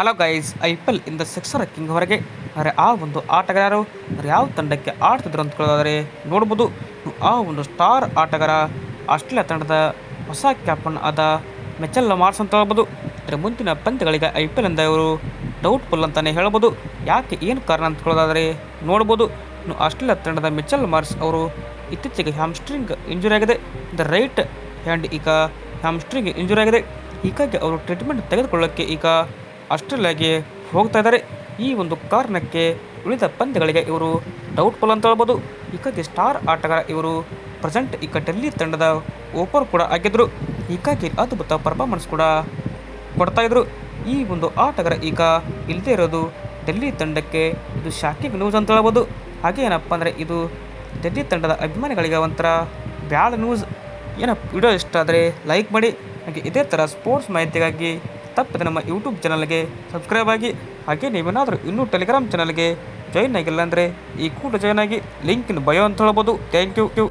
Hello guys I P L ಇಂದ six king ಹೊರಗೆ. ಆ ಒಂದು ಆಟಗಾರರು ಯಾವ ತಂಡಕ್ಕೆ ಆಡ್ತಿದ್ರು ಅಂತ ಕೇಳೋದಾದರೆ, ನೋಡ್ಬೋದು. ಆ ಒಂದು ಸ್ಟಾರ್ ಆಟಗಾರ, ಆಸ್ಟ್ರೇಲಿಯಾ ತಂಡದ ಹೊಸ ಕ್ಯಾಪ್ಟನ್ ಆದ ಮೆಚಲ್ ಮಾರ್ಸ್ ಅಂತ ಹೇಳ್ಬೋದು. ಇದರ ಮುಂದಿನ ಪಂದ್ಯಗಳಿಗೆ ಐ ಪಿ ಎಲ್ ಇಂದ ಇವರು ಡೌಟ್ಫುಲ್ ಅಂತಲೇ ಹೇಳ್ಬೋದು. ಯಾಕೆ ಏನು ಕಾರಣ ಅಂತ ಕೇಳೋದಾದರೆ, ನೋಡ್ಬೋದು. ಇನ್ನು ಆಸ್ಟ್ರೇಲಿಯಾ ತಂಡದ ಮೆಚ್ಚಲ್ ಮಾರ್ಸ್ ಅವರು ಇತ್ತೀಚೆಗೆ ಹ್ಯಾಮ್ಸ್ಟ್ರಿಂಗ್ ಇಂಜುರಿ ಆಗಿದೆ. ದ ರೈಟ್ ಹ್ಯಾಂಡ್ ಈಗ ಹ್ಯಾಮ್ಸ್ಟ್ರಿಂಗ್ ಇಂಜುರಿ ಆಗಿದೆ. ಹೀಗಾಗಿ ಅವರು ಟ್ರೀಟ್ಮೆಂಟ್ ತೆಗೆದುಕೊಳ್ಳೋಕ್ಕೆ ಈಗ ಆಸ್ಟ್ರೇಲಿಯಾಗೆ ಹೋಗ್ತಾ ಇದ್ದಾರೆ. ಈ ಒಂದು ಕಾರಣಕ್ಕೆ ಉಳಿದ ಪಂದ್ಯಗಳಿಗೆ ಇವರು ಡೌಟ್ಫುಲ್ ಅಂತ ಹೇಳ್ಬೋದು. ಹೀಗಾಗಿ ಸ್ಟಾರ್ ಆಟಗಾರ ಇವರು ಪ್ರೆಸೆಂಟ್ ಈಗ ಡೆಲ್ಲಿ ತಂಡದ ಓಪರ್ ಕೂಡ ಆಗಿದ್ದರು ಹೀಗಾಗಿ ಅದ್ಭುತ ಪರ್ಫಾರ್ಮೆನ್ಸ್ ಕೂಡ ಕೊಡ್ತಾ ಇದ್ರು. ಈ ಒಂದು ಆಟಗಾರ ಈಗ ಇಲ್ಲದೇ ಇರೋದು ಡೆಲ್ಲಿ ತಂಡಕ್ಕೆ ಇದು ಶಾಕಿಂಗ್ ನ್ಯೂಸ್ ಅಂತ ಹೇಳ್ಬೋದು. ಹಾಗೆ ಏನಪ್ಪ ಅಂದರೆ ಇದು ಡೆಲ್ಲಿ ತಂಡದ ಅಭಿಮಾನಿಗಳಿಗೆ ಒಂಥರ ಬ್ಯಾಡ್ ನ್ಯೂಸ್ ಏನಪ್ಪ ವಿಡಿಯೋ ಇಷ್ಟ ಆದರೆ ಲೈಕ್ ಮಾಡಿ. ಹಾಗೆ ಇದೇ ಥರ ಸ್ಪೋರ್ಟ್ಸ್ ಮಾಹಿತಿಗಾಗಿ ತಪ್ಪದೆ ನಮ್ಮ ಯೂಟ್ಯೂಬ್ ಚಾನಲ್ಗೆ ಸಬ್ಸ್ಕ್ರೈಬ್ ಆಗಿ. ಹಾಗೆ ನೀವೇನಾದರೂ ಇನ್ನೂ ಟೆಲಿಗ್ರಾಮ್ ಚಾನಲ್ಗೆ ಜಾಯಿನ್ ಆಗಿಲ್ಲ ಅಂದರೆ ಈ ಕೂಡ ಜಾಯ್ನ್ ಆಗಿ. ಲಿಂಕಿನ ಬಯೋ ಅಂತ ಹೇಳ್ಬೋದು. Thank you